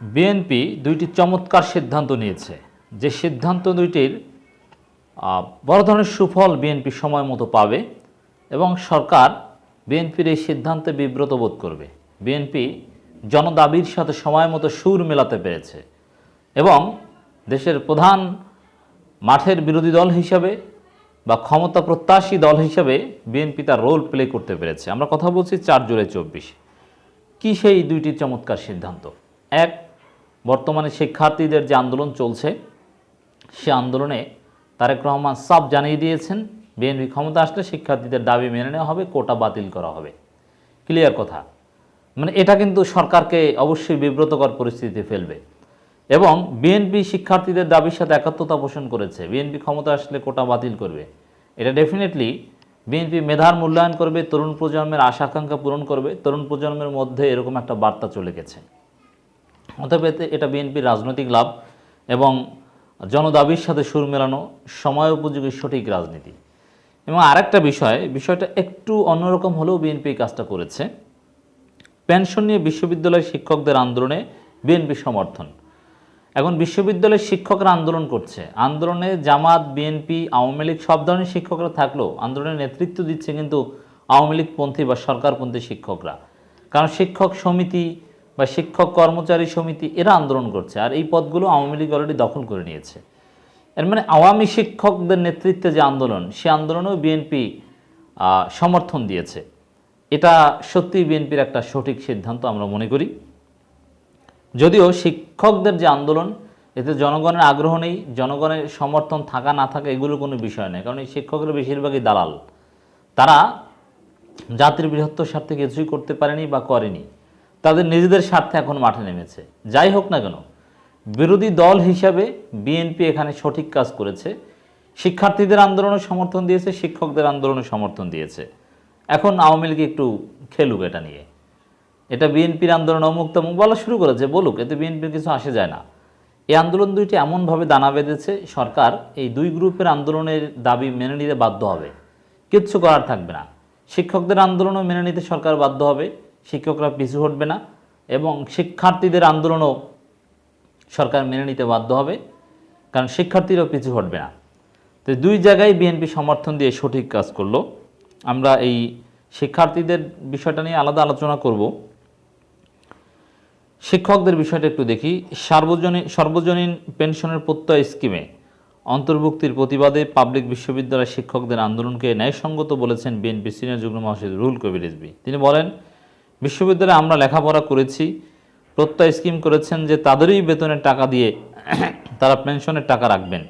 BNP দুইটি চমৎকার সিদ্ধান্ত নিয়েছে। যে সিদ্ধান্ত দুইটির বড় ধরনের সুফল বিএনপি সময় মতো পাবে এবং সরকার বিএনপির এই সিদ্ধান্তে বিব্রত বোধ করবে। বিএনপি জনদাবির সাথে সময় মতো সুর মেলাতে পেরেছে এবং দেশের প্রধান মাঠের বিরোধী দল হিসাবে বা ক্ষমতা প্রত্যাশী দল হিসাবে বিএনপি তার রোল প্লে করতে পেরেছে। আমরা কথা বলছি চার জুলাই চব্বিশ। কি সেই দুইটি চমৎকার সিদ্ধান্ত? এক বর্তমানে শিক্ষার্থীদের যে আন্দোলন চলছে, সে আন্দোলনে তারেক রহমান সাফ জানিয়ে দিয়েছেন, বিএনপি ক্ষমতা আসলে শিক্ষার্থীদের দাবি মেনে নেওয়া হবে, কোটা বাতিল করা হবে। ক্লিয়ার কথা? মানে এটা কিন্তু সরকারকে অবশ্যই বিব্রতকর পরিস্থিতিতে ফেলবে। এবং বিএনপি শিক্ষার্থীদের দাবির সাথে একাত্মতা পোষণ করেছে, বিএনপি ক্ষমতা আসলে কোটা বাতিল করবে। এটা ডেফিনেটলি বিএনপি মেধার মূল্যায়ন করবে, তরুণ প্রজন্মের আশা আকাঙ্ক্ষা পূরণ করবে, তরুণ প্রজন্মের মধ্যে এরকম একটা বার্তা চলে গেছে। অতএব এটা বিএনপির রাজনৈতিক লাভ এবং জনদাবির সাথে সুর মেলানো সময় উপযোগী সঠিক রাজনীতি। এবং আরেকটা বিষয়, বিষয়টা একটু অন্যরকম হলেও বিএনপি কাজটা করেছে। পেনশন নিয়ে বিশ্ববিদ্যালয় শিক্ষকদের আন্দোলনে বিএনপি সমর্থন। এখন বিশ্ববিদ্যালয়ের শিক্ষকরা আন্দোলন করছে। আন্দোলনে জামাত, বিএনপি, আওয়ামী লীগ সব ধরনের শিক্ষকরা থাকলেও আন্দোলনের নেতৃত্ব দিচ্ছে কিন্তু আওয়ামী লীগপন্থী বা সরকারপন্থী শিক্ষকরা। কারণ শিক্ষক সমিতি বা শিক্ষক কর্মচারী সমিতি এরা আন্দোলন করছে আর এই পদগুলো আওয়ামী লীগ অলরেডি দখল করে নিয়েছে। এর মানে আওয়ামী শিক্ষকদের নেতৃত্বে যে আন্দোলন, সে আন্দোলনেও বিএনপি সমর্থন দিয়েছে। এটা সত্যিই বিএনপির একটা সঠিক সিদ্ধান্ত আমরা মনে করি। যদিও শিক্ষকদের যে আন্দোলন, এতে জনগণের আগ্রহ নেই, জনগণের সমর্থন থাকা না থাকা এগুলো কোনো বিষয় নেই কারণ এই শিক্ষকরা বেশিরভাগই দালাল। তারা জাতির বৃহত্তর স্বার্থে কিছুই করতে পারেনি বা করেনি। তাদের নিজেদের স্বার্থে এখন মাঠে নেমেছে। যাই হোক না কেন, বিরোধী দল হিসাবে বিএনপি এখানে সঠিক কাজ করেছে। শিক্ষার্থীদের আন্দোলনে সমর্থন দিয়েছে, শিক্ষকদের আন্দোলনে সমর্থন দিয়েছে। এখন আওয়ামী লীগ একটু খেলুক এটা নিয়ে। এটা বিএনপির আন্দোলন অমুক তমুক বলা শুরু করেছে, বলুক, এতে বিএনপির কিছু আসে যায় না। এই আন্দোলন দুইটি এমনভাবে দানা বেঁধেছে, সরকার এই দুই গ্রুপের আন্দোলনের দাবি মেনে নিতে বাধ্য হবে। কিচ্ছু করার থাকবে না। শিক্ষকদের আন্দোলনও মেনে নিতে সরকার বাধ্য হবে। শিক্ষকরা পিছু হটবে না এবং শিক্ষার্থীদের আন্দোলনও সরকার মেনে নিতে বাধ্য হবে, কারণ শিক্ষার্থীরাও পিছু হটবে না। তো দুই জায়গায় বিএনপি সমর্থন দিয়ে সঠিক কাজ করল। আমরা এই শিক্ষার্থীদের বিষয়টা নিয়ে আলাদা আলোচনা করব। শিক্ষকদের বিষয়টা একটু দেখি। সার্বজনীন সর্বজনীন পেনশনের প্রত্যয় স্কিমে অন্তর্ভুক্তির প্রতিবাদে পাবলিক বিশ্ববিদ্যালয়ের শিক্ষকদের আন্দোলনকে ন্যায়সঙ্গত বলেছেন বিএনপি সিনিয়র যুগ্ম মহাসচিব রুহুল কবির রিজভী। তিনি বলেন বিশ্ববিদ্যালয়ে আমরা লেখাপড়া করেছি, প্রত্যয় স্কিম করেছেন যে তাদেরই বেতনের টাকা দিয়ে তারা পেনশনের টাকা রাখবেন।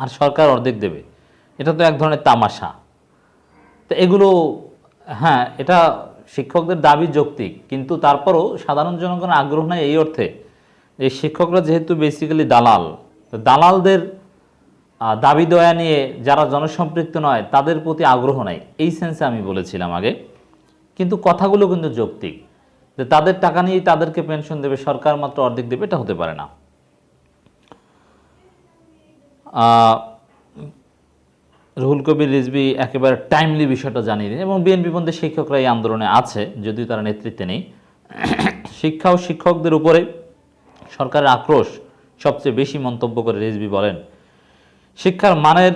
আর সরকার অর্ধেক দেবে। এটা তো এক ধরনের তামাশা। তো এগুলো হ্যাঁ এটা শিক্ষকদের দাবি যৌক্তিক, কিন্তু তারপরও সাধারণ জনগণের আগ্রহ নাই এই অর্থে যে শিক্ষকরা যেহেতু বেসিক্যালি দালাল, তো দালালদের দাবি দয়া নিয়ে যারা জনসম্পৃক্ত নয়, তাদের প্রতি আগ্রহ নাই। এই সেন্সে আমি বলেছিলাম আগে। কিন্তু কথাগুলো কিন্তু যৌক্তিক। যে তাদের টাকা নিয়েই তাদেরকে পেনশন দেবে, সরকার মাত্র অর্ধেক দেবে, এটা হতে পারে না। রুহুল কবির রিজবি একেবারে টাইমলি বিষয়টা জানিয়ে দিন। এবং বিএনপি পন্থী শিক্ষকরা এই আন্দোলনে আছে, যদিও তারা নেতৃত্বে নেই। শিক্ষা ও শিক্ষকদের উপরে সরকারের আক্রোশ সবচেয়ে বেশি মন্তব্য করে রিজবি বলেন, শিক্ষার মানের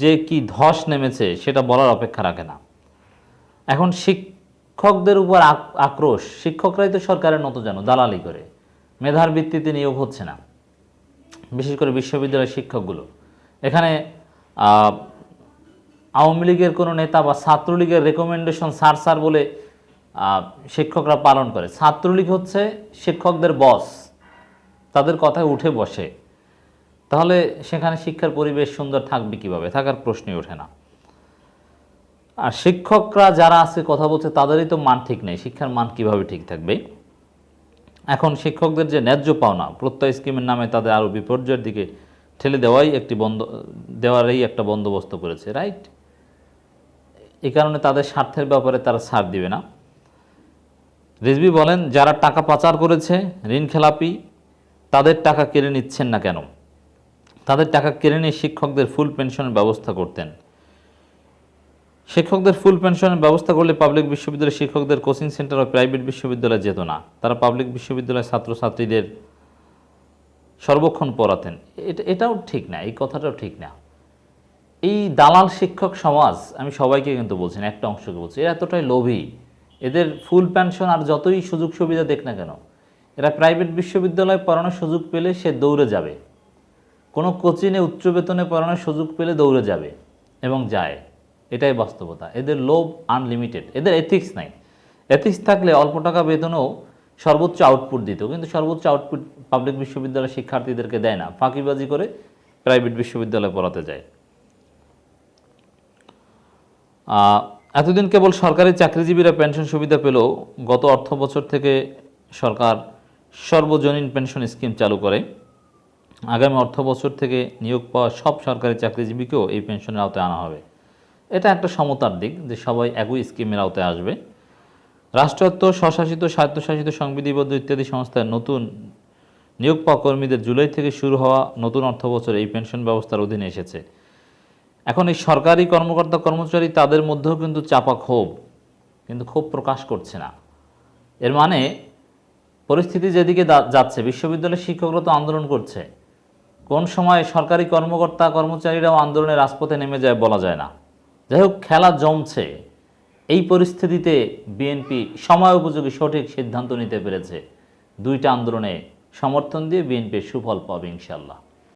যে কি ধস নেমেছে, সেটা বলার অপেক্ষা রাখে না। এখন শিক্ষকদের উপর আক- আক্রোশ, শিক্ষকরাই তো সরকারের মতো যেন, দালালি করে। মেধার ভিত্তিতে নিয়োগ হচ্ছে না। বিশেষ করে বিশ্ববিদ্যালয়ের শিক্ষকগুলো। এখানে আওয়ামী লীগের কোনো নেতা বা ছাত্রলীগের রেকমেন্ডেশন স্যার স্যার বলে শিক্ষকরা পালন করে। ছাত্রলীগ হচ্ছে শিক্ষকদের বস তাদের কথায় উঠে বসে। তাহলে সেখানে শিক্ষার পরিবেশ সুন্দর থাকবে কীভাবে? থাকার প্রশ্নই ওঠে না। আর শিক্ষকরা যারা আছে কথা বলছে, তাদেরই তো মান ঠিক নেই। শিক্ষার মান কীভাবে ঠিক থাকবে? এখন শিক্ষকদের যে ন্যায্য পাওনা, প্রত্যয় স্কিমের নামে তাদের আরও বিপর্যয়ের দিকে ঠেলে দেওয়াই একটি বন্ধ, দেওয়ারই একটা বন্দোবস্ত করেছে, রাইট? এই কারণে তাদের স্বার্থের ব্যাপারে তারা ছাড় দিবে না। রিজবি বলেন, যারা টাকা পাচার করেছে, ঋণ খেলাপি, তাদের টাকা কেড়ে নিচ্ছেন না কেন? তাদের টাকা কেড়ে নিয়ে শিক্ষকদের ফুল পেনশনের ব্যবস্থা করতেন। শিক্ষকদের ফুল পেনশনের ব্যবস্থা করলে পাবলিক বিশ্ববিদ্যালয়ের শিক্ষকদের কোচিং সেন্টার ও প্রাইভেট বিশ্ববিদ্যালয়ে যেত না। তারা পাবলিক বিশ্ববিদ্যালয়ের ছাত্রছাত্রীদের সর্বক্ষণ পড়াতেন। এটা এটাও ঠিক না, এই কথাটাও ঠিক না। এই দালাল শিক্ষক সমাজ, আমি সবাইকে কিন্তু বলছি না, একটা অংশকে বলছি, এরা এতটাই লোভী। এদের ফুল পেনশন আর যতই সুযোগ সুবিধা দেখ না কেন, এরা প্রাইভেট বিশ্ববিদ্যালয়ে পড়ানোর সুযোগ পেলে সে দৌড়ে যাবে। কোনো কোচিংয়ে উচ্চ বেতনে পড়ানোর সুযোগ পেলে দৌড়ে যাবে এবং যায়। এটাই বাস্তবতা। এদের লোভ আনলিমিটেড এদের এথিক্স নাই। এথিক্স থাকলে অল্প টাকা বেতনেও সর্বোচ্চ আউটপুট দিত, কিন্তু সর্বোচ্চ আউটপুট পাবলিক বিশ্ববিদ্যালয়ের শিক্ষার্থীদেরকে দেয় না। ফাঁকিবাজি করে প্রাইভেট বিশ্ববিদ্যালয়ে পড়াতে যায়। এতদিন কেবল সরকারি চাকরিজীবীরা পেনশন সুবিধা পেলেও গত অর্থ বছর থেকে সরকার সর্বজনীন পেনশন স্কিম চালু করে। আগামী অর্থ বছর থেকে নিয়োগ পাওয়া সব সরকারি চাকরিজীবীকেও এই পেনশনের আওতায় আনা হবে। এটা একটা সমতার দিক যে সবাই একই স্কিমের আওতায় আসবে। রাষ্ট্রায়ত্ত, স্বশাসিত, স্বায়ত্তশাসিত সংবিধিবদ্ধ ইত্যাদি সংস্থার নতুন নিয়োগ পাওয়া কর্মীদের জুলাই থেকে শুরু হওয়া নতুন অর্থ বছর এই পেনশন ব্যবস্থার অধীনে এসেছে। এখন এই সরকারি কর্মকর্তা কর্মচারী তাদের মধ্যেও কিন্তু চাপা ক্ষোভ, কিন্তু ক্ষোভ প্রকাশ করছে না। এর মানে পরিস্থিতি যেদিকে যাচ্ছে, বিশ্ববিদ্যালয়ের শিক্ষকরা তো আন্দোলন করছে। কোন সময় সরকারি কর্মকর্তা কর্মচারীরাও আন্দোলনের রাজপথে নেমে যায় বলা যায় না। যাই হোক খেলা জমছে। এই পরিস্থিতিতে বিএনপি সময় উপযোগী সঠিক সিদ্ধান্ত নিতে পেরেছে। দুইটা আন্দোলনে সমর্থন দিয়ে বিএনপির সুফল পাবে ইনশাল্লাহ